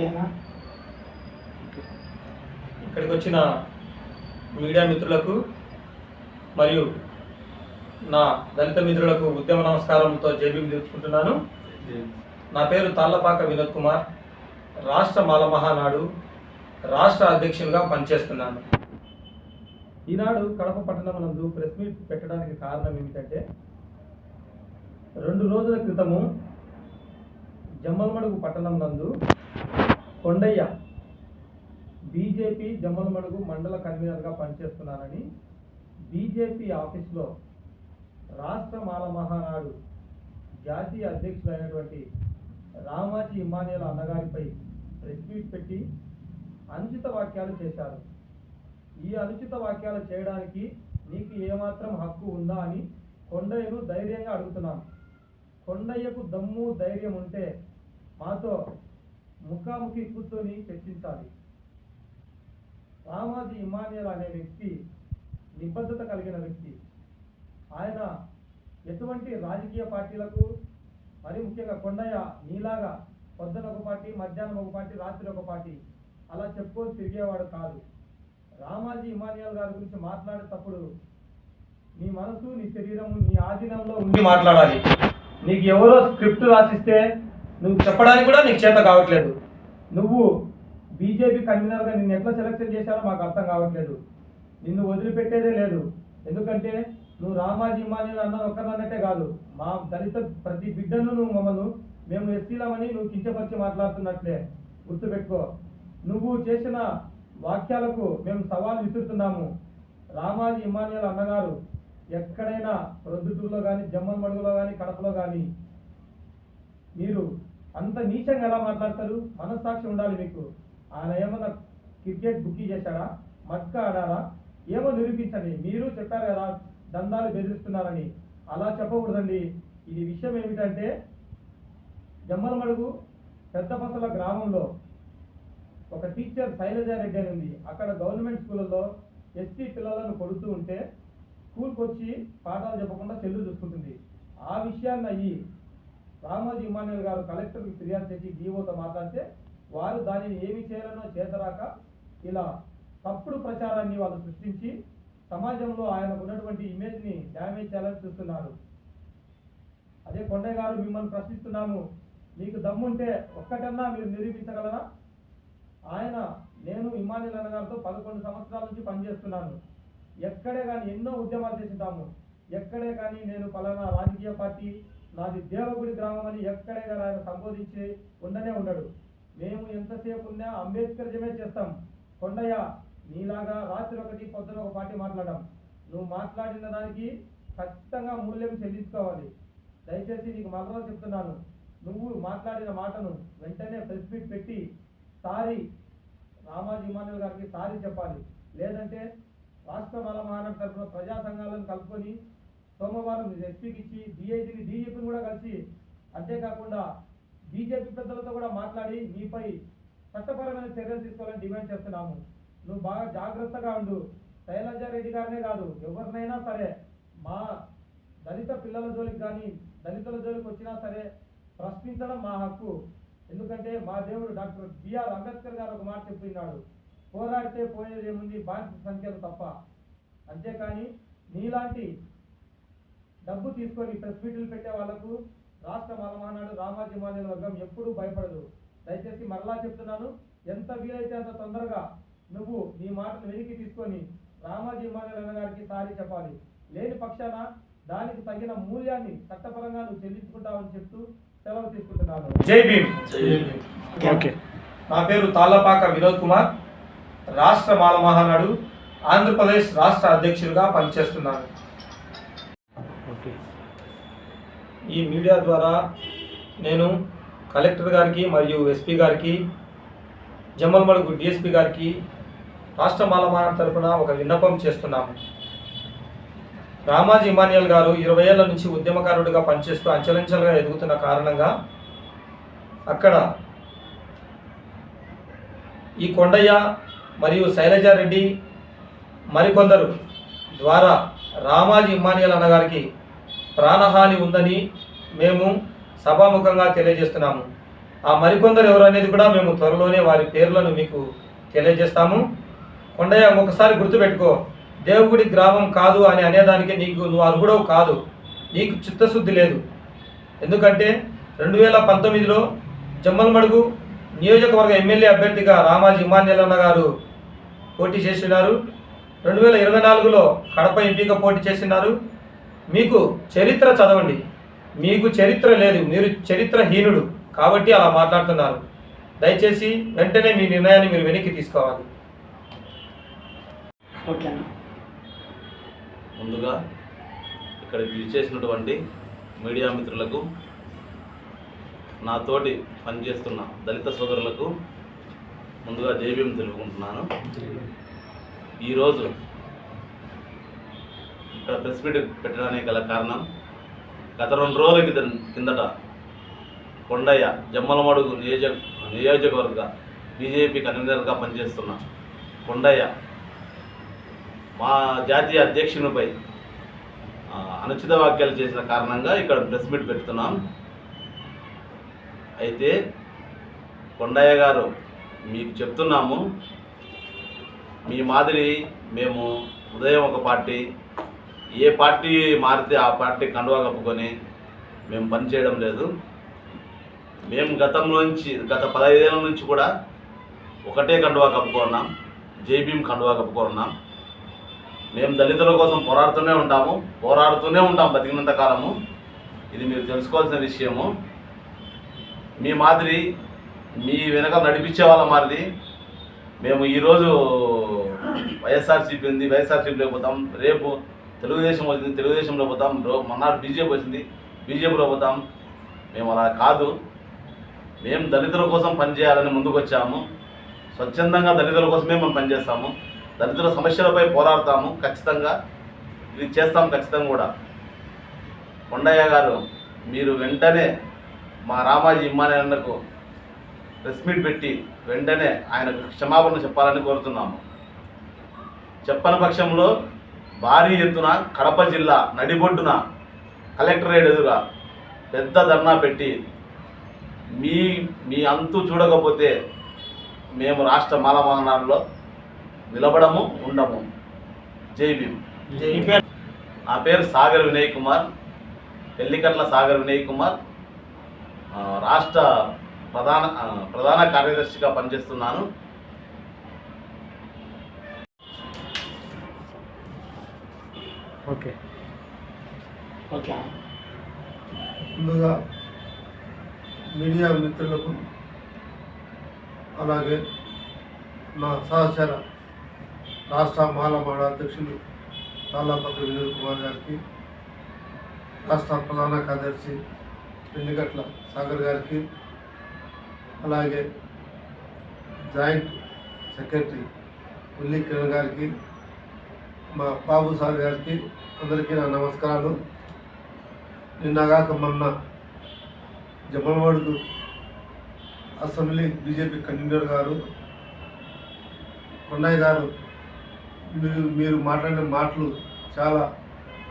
అదేనా ఇక్కడికి వచ్చిన మీడియా మిత్రులకు మరియు నా దళిత మిత్రులకు ఉద్యమ నమస్కారంతో జేబీ తెలుసుకుంటున్నాను నా పేరు తాళ్ళపాక వినోద్ కుమార్. రాష్ట్ర మాల మహానాడు రాష్ట్ర అధ్యక్షులుగా పనిచేస్తున్నాను. ఈనాడు కడప పట్టణం నందు ప్రెస్ మీట్ పెట్టడానికి కారణం ఏమిటంటే రెండు రోజుల క్రితము జమ్మల్మడుగు పట్టణం నందు కొండయ్య బీజేపీ జమ్మలమడుగు మండల కన్వీనర్గా పనిచేస్తున్నానని బీజేపీ ఆఫీస్లో రాష్ట్ర మాల మహానాడు జాతీయ అధ్యక్షులైనటువంటి రామాజీ ఇమానియల్ అన్నగారిపై ప్రెస్ మీట్ పెట్టి అనుచిత వాక్యాలు చేశారు. ఈ అనుచిత వాక్యాలు చేయడానికి నీకు ఏమాత్రం హక్కు ఉందా అని కొండయ్యను ధైర్యంగా అడుగుతున్నాం. కొండయ్యకు దమ్ము ధైర్యం ఉంటే మాతో ముఖాముఖి కూర్చొని చర్చించాలి. రామాజీ ఇమానియల్ అనే వ్యక్తి నిబద్ధత కలిగిన వ్యక్తి. ఆయన ఎటువంటి రాజకీయ పార్టీలకు మరి ముఖ్యంగా కొండయ్య నీలాగా పొద్దున ఒక పార్టీ మధ్యాహ్నం ఒక పార్టీ రాత్రి ఒక పార్టీ అలా చెప్పుకొని తిరిగేవాడు కాదు. రామాజీ ఇమానియల్ గారి గురించి మాట్లాడేటప్పుడు నీ మనసు నీ శరీరము నీ ఆధీనంలో ఉండి మాట్లాడాలి. నీకు ఎవరో స్క్రిప్ట్ రాసిస్తే నువ్వు చెప్పడానికి కూడా నీకు చేత కావట్లేదు. నువ్వు బీజేపీ కన్వీనర్గా నిన్ను ఎట్లా సెలెక్షన్ చేశారో మాకు అర్థం కావట్లేదు. నిన్ను వదిలిపెట్టేదే లేదు. ఎందుకంటే నువ్వు రామాజీ ఇమానియల్ అన్న ఒక్కరన్నట్టే కాదు. మా దళిత ప్రతి బిడ్డను నువ్వు మమ్మల్ని మేము ఎస్సీలమని నువ్వు కించపరిచి మాట్లాడుతున్నట్లే. గుర్తుపెట్టుకో. నువ్వు చేసిన వాక్యాలకు మేము సవాల్ విసురుతున్నాము. రామాజీ ఇమానియల్ అన్నగారు ఎక్కడైనా ప్రొద్దుటూరులో కానీ జమ్మన్ మడుగులో కానీ కడపలో కానీ మీరు అంత నీచంగా ఎలా మాట్లాడతారు? మనస్సాక్షి ఉండాలి మీకు. ఆయన ఏమన్నా క్రికెట్ బుక్ చేశాడా? మట్క ఆడారా ఏమో నిరూపించండి. మీరు చెప్పారు కదా దందాలు బెదిరిస్తున్నారని. అలా చెప్పకూడదండి. ఇది విషయం ఏమిటంటే జమ్మలమడుగు పెద్దపసల గ్రామంలో ఒక టీచర్ శైలజారెడ్డి అని ఉంది. అక్కడ గవర్నమెంట్ స్కూళ్ళలో ఎస్సీ పిల్లలను కొడుతూ ఉంటే స్కూల్కి వచ్చి పాఠాలు చెప్పకుండా చెల్లు చూసుకుంటుంది. ఆ విషయాన్ని అయ్యి రామోజీ ఇమానుయల్ గారు కలెక్టర్కి ఫిర్యాదు చేసి డిఓతో మాట్లాడితే వారు దానిని ఏమి చేయాలనో చేతరాక ఇలా తప్పుడు ప్రచారాన్ని వాళ్ళు సృష్టించి సమాజంలో ఆయనకు ఉన్నటువంటి ఇమేజ్ని డ్యామేజ్ చేయాలని చూస్తున్నారు. అదే కొండయ్య గారు మిమ్మల్ని ప్రశ్నిస్తున్నాము. మీకు దమ్ముంటే ఒక్కటన్నా మీరు నిరూపించగలరా? ఆయన నేను ఇమానిల్ అన్న గారితో పదకొండు సంవత్సరాల నుంచి పనిచేస్తున్నాను. ఎక్కడే కానీ ఎన్నో ఉద్యమాలు చేసింటాము ఎక్కడే కానీ నేను పలానా రాజకీయ పార్టీ నాది దేవగుడి గ్రామం అని ఎక్కడే ఆయన సంబోధించి ఉండనే ఉండడు. మేము ఎంతసేపు ఉన్నా అంబేద్కర్ జమే చేస్తాం. కొండయ్య నీలాగా రాత్రి ఒకటి పొద్దున ఒక పాటి మాట్లాడడం. నువ్వు మాట్లాడిన దానికి ఖచ్చితంగా మూల్యం చెల్లించుకోవాలి. దయచేసి నీకు మరలా చెప్తున్నాను. నువ్వు మాట్లాడిన మాటను వెంటనే ప్రెస్ మీట్ పెట్టి సారీ రామాజీ ఇమానుయల్ గారికి సారీ చెప్పాలి. లేదంటే రాష్ట్ర మల మహానగర తరఫున ప్రజా సంఘాలను కలుపుకొని సోమవారం ఎస్పీకి ఇచ్చి డిఐజీని డీజీపీని కూడా కలిసి అంతేకాకుండా బీజేపీ పెద్దలతో కూడా మాట్లాడి నీపై చట్టపరమైన చర్యలు తీసుకోవాలని డిమాండ్ చేస్తున్నాము. నువ్వు బాగా జాగ్రత్తగా ఉండు. శైలజారెడ్డి గారినే కాదు ఎవరినైనా సరే మా దళిత పిల్లల జోలికి కానీ దళితుల జోలికి వచ్చినా సరే ప్రశ్నించడం మా హక్కు. ఎందుకంటే మా దేవుడు డాక్టర్ బిఆర్ అంబేద్కర్ గారు ఒక మాట చెప్పినాడు పోరాడితే పోయేది ఏముంది బాధ్యత సంఖ్యలు తప్ప. అంతేకాని నీలాంటి డబ్బు తీసుకొని ప్రెస్ మీట్లు పెట్టే వాళ్ళకు రాష్ట్ర మాలమానాడు రామాజీ మాన్యుల వర్గం ఎప్పుడూ భయపడదు. దయచేసి మరలా చెప్తున్నాను ఎంత వీలైతే అంత తొందరగా నువ్వు నీ మాటను వెనక్కి తీసుకొని రామాజీ మాన్యుల గారికి సారీ చెప్పాలి. లేని పక్షాన దానికి తగిన మూల్యాన్ని చట్టపరంగా నువ్వు చెల్లించుకుంటావని చెప్తూ సెలవు తీసుకుంటున్నాను. జై భీమ్. ఓకే. నా పేరు తాళ్ళపాక వినోద్ కుమార్. రాష్ట్ర మాల మహానాడు ఆంధ్రప్రదేశ్ రాష్ట్ర అధ్యక్షుడిగా పనిచేస్తున్నాను. ఓకే. ఈ మీడియా ద్వారా నేను కలెక్టర్ గారికి మరియు ఎస్పీ గారికి జమ్మల్మడుగు డిఎస్పీ గారికి రాష్ట్ర మాలమాన తరఫున ఒక విన్నపం చేస్తున్నాము. రామాజీ ఇమానియల్ గారు ఇరవై ఏళ్ళ నుంచి ఉద్యమకారుడిగా పనిచేస్తూ అంచెలంచెలుగా ఎదుగుతున్న కారణంగా అక్కడ ఈ కొండయ్య మరియు శైలజారెడ్డి మరికొందరు ద్వారా రామాజీ ఇమ్మానియల్ అన్నగారికి ప్రాణహాని ఉందని మేము సభాముఖంగా తెలియజేస్తున్నాము. ఆ మరికొందరు ఎవరు అనేది కూడా మేము త్వరలోనే వారి పేర్లను మీకు తెలియజేస్తాము. కొండయ్య ఒకసారి గుర్తుపెట్టుకో దేవుగుడి గ్రామం కాదు అని అనేదానికి నీకు నువ్వు అర్హుడవు కాదు. నీకు చిత్తశుద్ధి లేదు. ఎందుకంటే రెండు వేల పంతొమ్మిదిలో జమ్మలమడుగు నియోజకవర్గ ఎమ్మెల్యే అభ్యర్థిగా రామాజీ ఇమాన్యలన్న గారు పోటీ చేసినారు. రెండు వేల ఇరవై నాలుగులో కడప ఎంపీగా పోటీ చేసినారు మీకు చరిత్ర చదవండి. మీకు చరిత్ర లేదు. మీరు చరిత్రహీనుడు కాబట్టి అలా మాట్లాడుతున్నారు. దయచేసి వెంటనే మీ నిర్ణయాన్ని మీరు వెనక్కి తీసుకోవాలి. ఓకేనా? ముందుగా ఇక్కడికి విచ్చేసినటువంటి మీడియా మిత్రులకు నాతోటి పనిచేస్తున్న దళిత సోదరులకు ముందుగా జైభీం తెలుపుకుంటున్నాను. ఈరోజు ఇక్కడ ప్రెస్ మీట్ పెట్టడానికి గల కారణం గత రెండు రోజుల కింద- కిందట కొండయ్య జమ్మలమడుగు నియోజక నియోజకవర్గ బీజేపీ కన్వీనర్గా పనిచేస్తున్న కొండయ్య మా జాతీయ అధ్యక్షునిపై అనుచిత వ్యాఖ్యలు చేసిన కారణంగా ఇక్కడ ప్రెస్ మీట్ పెడుతున్నాం. అయితే కొండయ్య గారు మీకు చెప్తున్నాము మీ మాదిరి మేము ఉదయం ఒక పార్టీ ఏ పార్టీ మారితే ఆ పార్టీ కండువా కప్పుకొని మేము పనిచేయడం లేదు. మేము గతంలోంచి గత పదహైదేళ్ళ నుంచి కూడా ఒకటే కండువా కప్పుకున్నాం జైభీం కండువా కప్పుకున్నాం మేము దళితుల కోసం పోరాడుతూనే ఉంటాము. పోరాడుతూనే ఉంటాం బతికినంత కాలము. ఇది మీరు తెలుసుకోవాల్సిన విషయము. మీ మాదిరి మీ వెనక నడిపించే వాళ్ళ మాదిరి మేము ఈరోజు వైఎస్ఆర్సీపీ ఉంది వైఎస్ఆర్సీపీలో పోతాం రేపు తెలుగుదేశం వచ్చింది తెలుగుదేశంలో పోతాం రో మొన్నటి బీజేపీ వచ్చింది బీజేపీలో పోతాం. మేము అలా కాదు. మేము దళితుల కోసం పనిచేయాలని ముందుకు వచ్చాము. స్వచ్ఛందంగా దళితుల కోసమే మేము పనిచేస్తాము. దళితుల సమస్యలపై పోరాడతాము ఖచ్చితంగా. ఇది చేస్తాం ఖచ్చితంగా కూడా. కొండయ్య గారు మీరు వెంటనే మా రామాజీ ఇమ్మానకు ప్రెస్ మీట్ పెట్టి వెంటనే ఆయనకు క్షమాపణ చెప్పాలని కోరుతున్నాము. చెప్పని పక్షంలో భారీ ఎత్తున కడప జిల్లా నడిబొడ్డున కలెక్టరేట్ ఎదురుగా పెద్ద ధర్నా పెట్టి మీ మీ అంతు చూడకపోతే మేము రాష్ట్ర మాలమహనాల్లో నిలబడము ఉండము. జై భీమ్. నా పేరు సాగర్ వినయ్ కుమార్. పెళ్ళికట్ల సాగర్ వినయ్ కుమార్. రాష్ట్ర ప్రధాన ప్రధాన కార్యదర్శిగా పనిచేస్తున్నాను. ఓకే. ఓకే. ముందుగా మీడియా మిత్రులకు అలాగే నా సహచర రాష్ట్ర మాలమాడ అధ్యక్షులు తాళ్ళపల్లి వినోద్ కుమార్ గారికి రాష్ట్ర ప్రధాన కార్యదర్శి ఎన్నికట్ల సాగర్ గారికి అలాగే జాయింట్ సెక్రటరీ ఉల్లి కిరణ్ గారికి మా బాబు సార్ గారికి అందరికీ నా నమస్కారాలు. నిన్నగాక మొన్న జమ్మవాడుకు అసెంబ్లీ బీజేపీ కన్వీనర్ గారు కొండయ్య గారు మీరు మీరు మాట్లాడిన మాటలు చాలా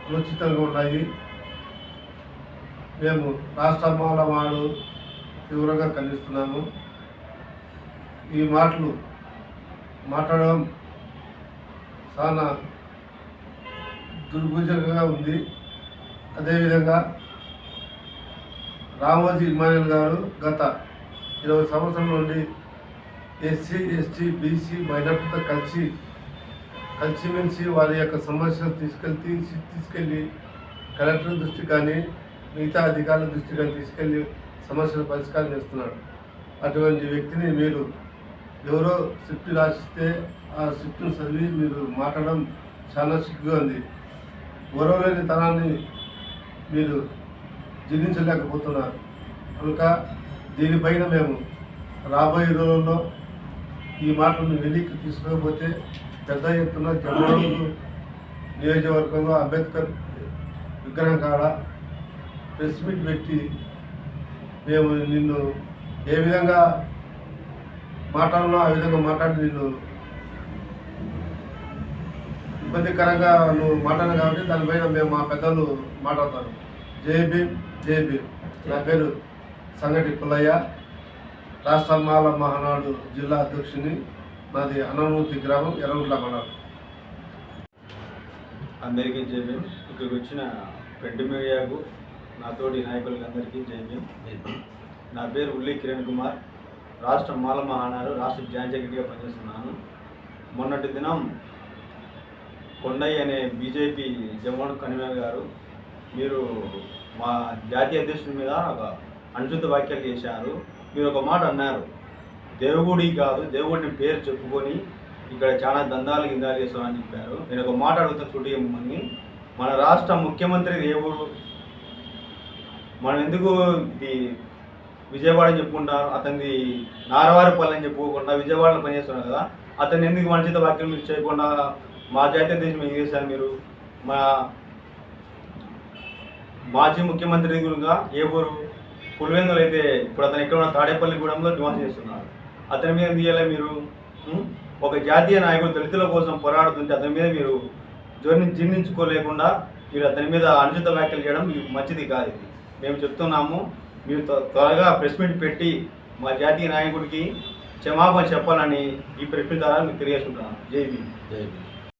అనుచితంగా ఉన్నాయి. మేము రాష్ట్రమాల మాలవాడు తీవ్రంగా ఖండిస్తున్నాము. ఈ మాటలు మాట్లాడడం చాలా దుర్భుజంగా ఉంది. అదేవిధంగా రామోజీ ఇమానుయల్ గారు గత ఇరవై సంవత్సరం నుండి ఎస్సీ ఎస్టీ బీసీ మైనార్టీతో కలిసి కలిసిమెలిసి వారి యొక్క సమస్యలు తీసుకెళ్ళి తీసుకెళ్ళి కలెక్టర్ దృష్టి కానీ మిగతా అధికారుల దృష్టి కానీ తీసుకెళ్ళి సమస్యలు పరిష్కారం చేస్తున్నాడు అటువంటి వ్యక్తిని మీరు ఎవరో స్క్రిప్ట్ రాసిస్తే ఆ స్క్రిప్ట్ను చదివి మీరు మాట్లాడడం చాలా సిగ్గుగా ఉంది. గౌరవలేని తనాన్ని మీరు జీర్ణించలేకపోతున్నారు కనుక దీనిపైన మేము రాబోయే రోజుల్లో ఈ మాటలను వెలికి తీసుకోకపోతే పెద్ద ఎత్తున జమ్మూరు నియోజకవర్గంలో అంబేద్కర్ విగ్రహం కాడ ప్రెస్ మీట్ పెట్టి మేము నిన్ను ఏ విధంగా మాట్లాడినో ఆ విధంగా మాట్లాడి నిన్ను ఇబ్బందికరంగా నువ్వు మాట్లాడు కాబట్టి దానిపైన మేము మా పెద్దలు మాట్లాడతారు. జై భీమ్ జై భీమ్. నా పేరు సంగటి పుల్లయ్య. రాష్ట్ర మాల మహానాడు జిల్లా అధ్యక్షుని నాది అన్నమూర్తి గ్రామం ఎర్రగుట్ల మండలం. అందరికీ జైబీ ఇక్కడికి వచ్చిన ప్రింట్ మీడియాకు నాతోటి నాయకులకి అందరికీ జైబీ నా పేరు ఉల్లి కిరణ్ కుమార్. రాష్ట్ర మాల మహానాడు రాష్ట్ర జాయింట్ సెక్రటరీగా పనిచేస్తున్నాను. మొన్నటి దినం కొండయ్య అనే బీజేపీ జవాన్ కన్వీనర్ గారు మీరు మా జాతీయ అధ్యక్షుడి మీద ఒక అనుచిత వ్యాఖ్యలు చేశారు. మీరు ఒక మాట అన్నారు. దేవుడి కాదు దేవుడిని పేరు చెప్పుకొని ఇక్కడ చాలా దందాలు గిందాలు చేస్తామని చెప్పారు. నేను ఒక మాట అడుగుతా చూడి మిమ్మల్ని మన రాష్ట్ర ముఖ్యమంత్రి దేవుడు మనం ఎందుకు ఇది విజయవాడ అని చెప్పుకుంటారు? అతనిది నారవారిపల్లి అని చెప్పుకోకుండా విజయవాడలో పనిచేస్తున్నారు కదా. అతను ఎందుకు మంచిత వాక్యం చేయకుండా మా జాతీయ దేశం ఏం చేశారు మీరు? మా మాజీ ముఖ్యమంత్రి గురుగా ఏ ఊరు పులివెందులు అయితే ఇప్పుడు అతను ఎక్కడ ఉన్న తాడేపల్లిగూడెంలో నివాసం చేస్తున్నారు. అతని మీద తీయాలి మీరు? ఒక జాతీయ నాయకుడు దళితుల కోసం పోరాడుతుంటే అతని మీద మీరు జోర్ని జీర్ణించుకోలేకుండా మీరు అతని మీద అనుచిత వ్యాఖ్యలు చేయడం మీకు మంచిది కాదు ఇది. మేము చెప్తున్నాము మీరు త్వరగా ప్రెస్ మీట్ పెట్టి మా జాతీయ నాయకుడికి క్షమాపణ చెప్పాలని ఈ ప్రెస్ మీట్ ద్వారా మీకు తెలియజేస్తున్నాను జై భీమ్ జై భీమ్.